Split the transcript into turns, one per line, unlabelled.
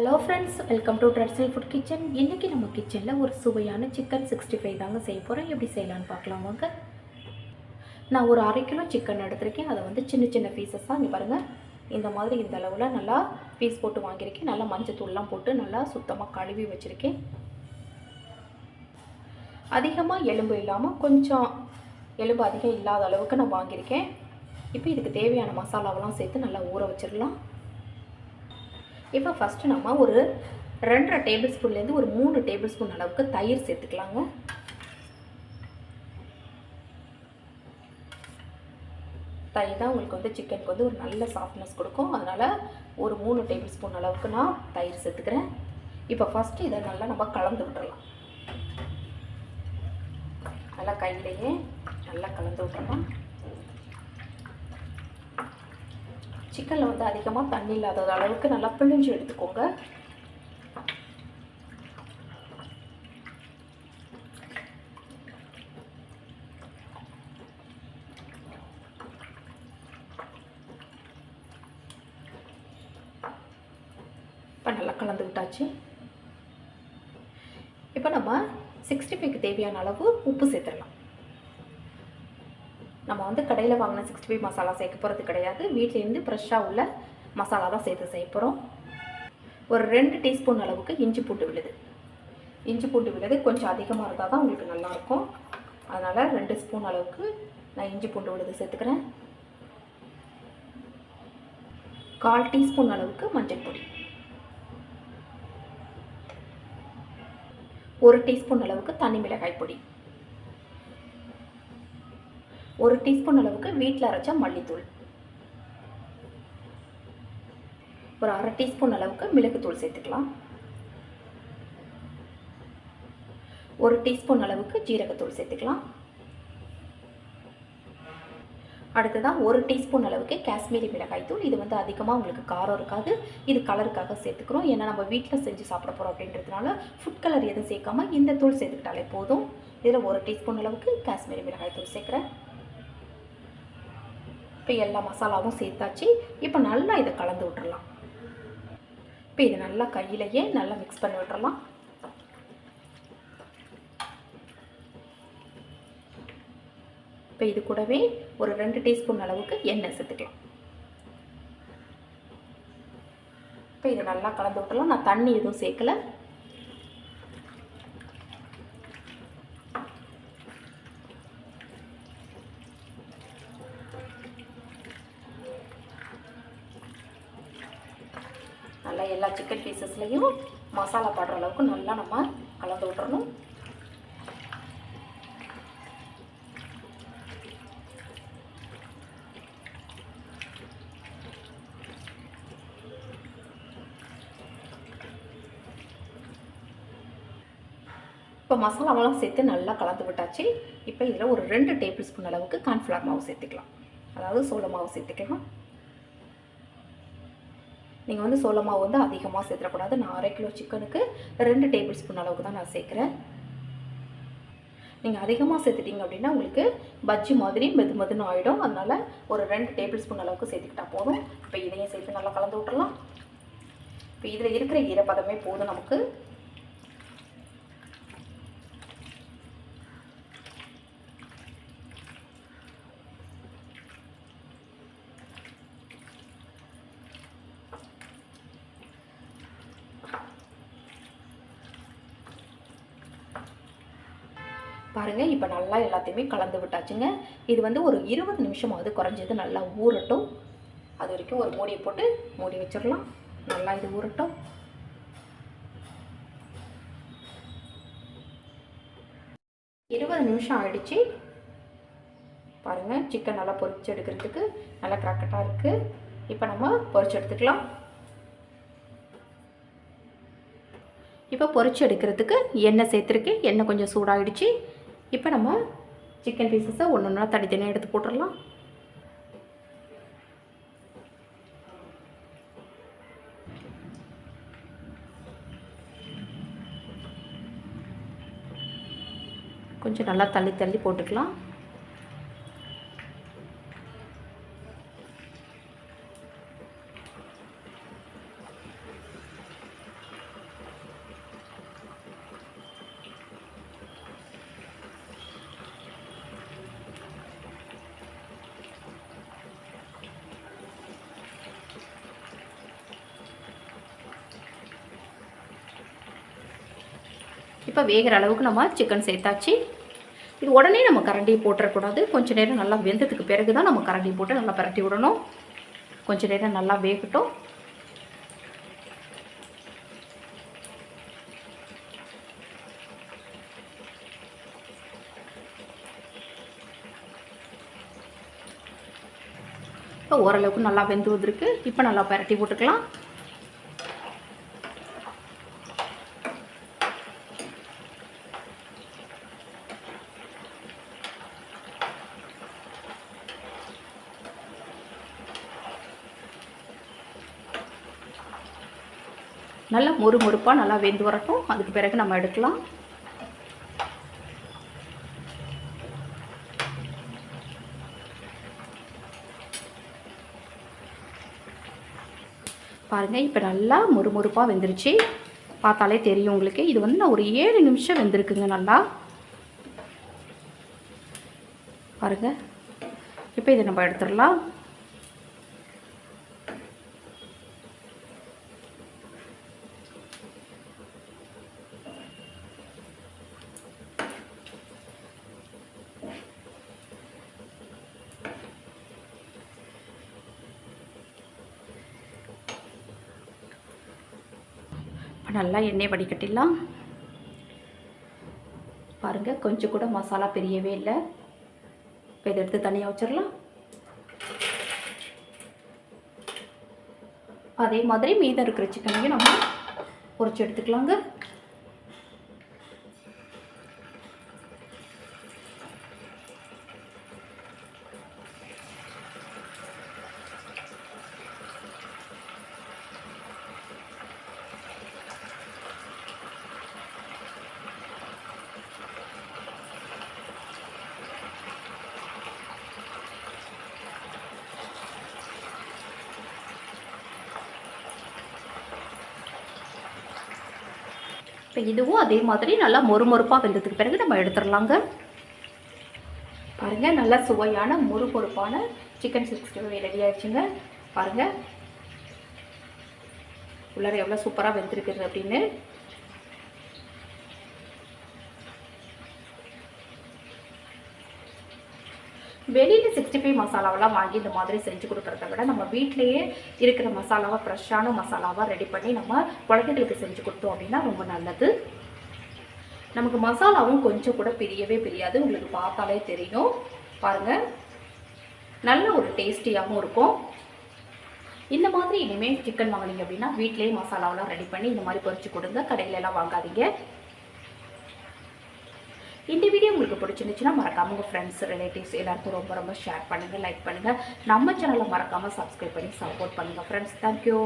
Hello friends welcome to ட்ரெட்ஸல் food kitchen இன்றைக்கி நம்ம கிச்சனில் ஒரு சுவையான சிக்கன் சிக்ஸ்டி ஃபைவ் தாங்க செய்ய போகிறோம் எப்படி செய்யலான்னு பார்க்கலாம் வாங்க. நான் ஒரு அரை கிலோ சிக்கன் எடுத்திருக்கேன். அதை வந்து சின்ன சின்ன பீசஸாக இங்கே பாருங்கள் இந்த மாதிரி இந்த அளவில் நல்லா பீஸ் போட்டு வாங்கியிருக்கேன். நல்லா மஞ்சத்தூள்லாம் போட்டு நல்லா சுத்தமாக கழுவி வச்சுருக்கேன். அதிகமாக எலும்பு இல்லாமல் கொஞ்சம் எலும்பு அதிகம் இல்லாத அளவுக்கு நான் வாங்கியிருக்கேன். இப்போ இதுக்கு தேவையான மசாலாவெல்லாம் சேர்த்து நல்லா ஊற வச்சிடலாம். இப்போ ஃபஸ்ட்டு நம்ம ஒரு ரெண்டரை டேபிள் ஸ்பூன்லேருந்து ஒரு மூணு டேபிள் ஸ்பூன் அளவுக்கு தயிர் சேர்த்துக்கலாங்க. தயிர் தான் உங்களுக்கு வந்து சிக்கனுக்கு வந்து ஒரு நல்ல சாஃப்ட்னஸ் கொடுக்கும். அதனால் ஒரு மூணு டேபிள் ஸ்பூன் அளவுக்கு நான் தயிர் சேர்த்துக்கிறேன். இப்போ ஃபஸ்ட்டு இதை நல்லா நம்ம கலந்து விட்டுறலாம். நல்லா கையிலேயே நல்லா கலந்து விட்டுறலாம். சிக்கனில் வந்து அதிகமாக தண்ணி இல்லாத அளவுக்கு நல்லா பிழிஞ்சு எடுத்துக்கோங்க. இப்போ நல்லா கலந்து விட்டாச்சு. இப்போ நம்ம சிக்ஸ்டி ஃபைவ்க்கு தேவையான அளவு உப்பு சேர்த்துடலாம். நம்ம வந்து கடையில் வாங்கின சிக்ஸ்டி ஃபைவ் மசாலா சேர்க்க போகிறது கிடையாது. வீட்டிலேருந்து ஃப்ரெஷ்ஷாக உள்ள மசாலா தான் சேர்த்து செய்ய போகிறோம் ஒரு ரெண்டு டீஸ்பூன் அளவுக்கு இஞ்சி பூண்டு விழுது. இஞ்சி பூண்டு விழுது கொஞ்சம் அதிகமாக இருந்தால் தான் உங்களுக்கு நல்லாயிருக்கும் அதனால் ரெண்டு ஸ்பூன் அளவுக்கு நான் இஞ்சி பூண்டு விழுது சேர்த்துக்கிறேன். கால் டீஸ்பூன் அளவுக்கு மஞ்சள் பொடி. ஒரு டீஸ்பூன் அளவுக்கு தனி மிளகாய் பொடி. ஒரு டீஸ்பூன் அளவுக்கு வீட்டில் அரைச்ச மல்லித்தூள். ஒரு அரை டீஸ்பூன் அளவுக்கு மிளகுத்தூள் சேர்த்துக்கலாம். ஒரு டீஸ்பூன் அளவுக்கு ஜீரகத்தூள் சேர்த்துக்கலாம். அடுத்ததாக ஒரு டீஸ்பூன் அளவுக்கு காஷ்மீரி மிளகாய் தூள். இது வந்து அதிகமாக உங்களுக்கு காரம் இருக்காது. இது கலருக்காக சேர்த்துக்கிறோம். ஏன்னா நம்ம வீட்டில் செஞ்சு சாப்பிட போகிறோம் அப்படின்றதுனால ஃபுட் கலர் எதுவும் சேர்க்காம இந்த தூள் சேர்த்துக்கிட்டாலே போதும். இதில் ஒரு டீஸ்பூன் அளவுக்கு காஷ்மீரி மிளகாய் தூள் சேர்க்குறேன். இப்போ எல்லா மசாலாவும் சேர்த்தாச்சு. இப்போ நல்லா இதை கலந்து விட்டுறலாம். இப்போ இதை நல்லா கையிலையே நல்லா மிக்ஸ் பண்ணி விட்டுறலாம். இப்போ இது கூடவே ஒரு ரெண்டு டீஸ்பூன் அளவுக்கு எண்ணெய் சேர்த்துக்கலாம். இப்போ இதை நல்லா கலந்து விட்டுலாம் நான் தண்ணி எதுவும் சேர்க்கல நல்லா எல்லா சிக்கன் பீசஸ்லையும் மசாலா பாடுற அளவுக்கு நல்லா நம்ம கலந்து விட்டுறணும். இப்போ மசாலாவெல்லாம் சேர்த்து நல்லா கலந்து விட்டாச்சு. இப்போ இதில் ஒரு ரெண்டு டேபிள் ஸ்பூன் அளவுக்கு கார்ன்ஃப்ளவர் மாவு சேர்த்துக்கலாம். அதாவது சோள மாவு சேர்த்துக்கலாம். நீங்கள் வந்து சோள மாவு வந்து அதிகமாக சேர்த்துடக்கூடாது நான் அரை கிலோ சிக்கனுக்கு ரெண்டு டேபிள் ஸ்பூன் அளவுக்கு தான் நான் சேர்க்குறேன் நீங்கள் அதிகமாக சேர்த்துட்டிங்க அப்படின்னா உங்களுக்கு பஜ்ஜி மாதிரி மெது மெதுன்னு ஆகிடும் அதனால் ஒரு ரெண்டு டேபிள் ஸ்பூன் அளவுக்கு சேர்த்துக்கிட்டா போதும். இப்போ இதையும் சேர்த்து நல்லா கலந்து விட்டுடலாம் இப்போ இதில் இருக்கிற ஈரப்பதமே போதும் நமக்கு. பாருங்கள் இப்போ நல்லா எல்லாத்தையுமே கலந்து விட்டாச்சுங்க. இது வந்து ஒரு இருபது நிமிஷமாவது குறைஞ்சது நல்லா ஊறட்டும். அது வரைக்கும் ஒரு மூடியை போட்டு மூடி வச்சிடலாம் நல்லா இது ஊறட்டும். இருபது நிமிஷம் ஆயிடுச்சு. பாருங்கள் சிக்கன் நல்லா பொரிச்சு எடுக்கிறதுக்கு நல்லா கிராக்கட்டாக இருக்குது இப்போ நம்ம பொரிச்சு எடுத்துக்கலாம். இப்போ பொரிச்சு எடுக்கிறதுக்கு எண்ணெய் சேர்த்துருக்கு. எண்ணெய் கொஞ்சம் சூடாகிடுச்சு இப்போ நம்ம சிக்கன் பீசஸை ஒன்று ஒன்றா தனித்தனியாக எடுத்து போட்டுடலாம். கொஞ்சம் நல்லா தள்ளி தள்ளி போட்டுக்கலாம். இப்போ வேகிற அளவுக்கு நம்ம சிக்கன் சேர்த்தாச்சு. இது உடனே நம்ம கரண்டி போட்டுறக்கூடாது. கொஞ்சம் நேரம் நல்லா வெந்ததுக்கு பிறகு தான் நம்ம கரண்டி போட்டு நல்லா பரட்டி விடணும். கொஞ்சம் நேரம் நல்லா வேகட்டும். இப்போ ஓரளவுக்கு நல்லா வெந்து வந்திருக்கு. இப்போ நல்லா பரட்டி போட்டுக்கலாம். நல்லா மொறு மொறுப்பாக நல்லா வெந்து வரட்டும். அதுக்கு பிறகு நம்ம எடுக்கலாம். பாருங்கள் இப்போ நல்லா மொறுமொறுப்பாக வெந்துருச்சு. பார்த்தாலே தெரியும் உங்களுக்கு. இது வந்து நான் ஒரு ஏழு நிமிஷம் வெந்திருக்குங்க நல்லா. பாருங்கள் இப்போ இதை நம்ம எடுத்துடலாம். இப்போ நல்லா எண்ணெய் வடிகட்டிடலாம். பாருங்கள் கொஞ்சம் கூட மசாலா பெரியவே இல்லை. இப்போ இதை எடுத்து தனியாக வச்சிடலாம். அதே மாதிரி மீதம் இருக்கிற சிக்கனையும் நம்ம பொறிச்சு எடுத்துக்கலாங்க. இப்போ இதுவும் அதே மாதிரி நல்லா மொறுமொறுப்பாக வெந்ததுக்கு பிறகு நம்ம எடுத்துடலாங்க. பாருங்கள் நல்லா சுவையான மொறுமொறுப்பான சிக்கன் சிக்ஸ்டி ஃபைவ் ரெடி ஆயிடுச்சுங்க. பாருங்கள் உள்ளார எவ்வளோ சூப்பராக வெந்திருக்குது அப்படின்னு. வெளியில் சிக்ஸ்டி ஃபைவ் மசாலாவெல்லாம் வாங்கி இந்த மாதிரி செஞ்சு கொடுக்குறத விட நம்ம வீட்டிலேயே இருக்கிற மசாலாவை ஃப்ரெஷ்ஷான மசாலாவாக ரெடி பண்ணி நம்ம குழந்தைகளுக்கு செஞ்சு கொடுத்தோம் அப்படின்னா ரொம்ப நல்லது. நமக்கு மசாலாவும் கொஞ்சம் கூட பிரியவே பிரியாது. உங்களுக்கு பார்த்தாலே தெரியும். பாருங்கள் நல்ல ஒரு டேஸ்டியாகவும் இருக்கும். இந்த மாதிரி இனிமேல் சிக்கன் வாங்கினீங்க அப்படின்னா வீட்டிலேயே மசாலாவெல்லாம் ரெடி பண்ணி இந்த மாதிரி பொறிச்சு கொடுங்க. கடையில எல்லாம் வாங்காதீங்க. இந்த வீடியோ உங்களுக்கு பிடிச்சிருந்துச்சுன்னா மறக்காம உங்கள் ஃப்ரெண்ட்ஸ் ரிலேட்டிவ்ஸ் எல்லாருக்கும் ரொம்ப ரொம்ப ஷேர் பண்ணுங்கள் லைக் பண்ணுங்கள் நம்ம சேனலை மறக்காமல் சப்ஸ்கிரைப் பண்ணி சப்போர்ட் பண்ணுங்கள் ஃப்ரெண்ட்ஸ் தேங்க்யூ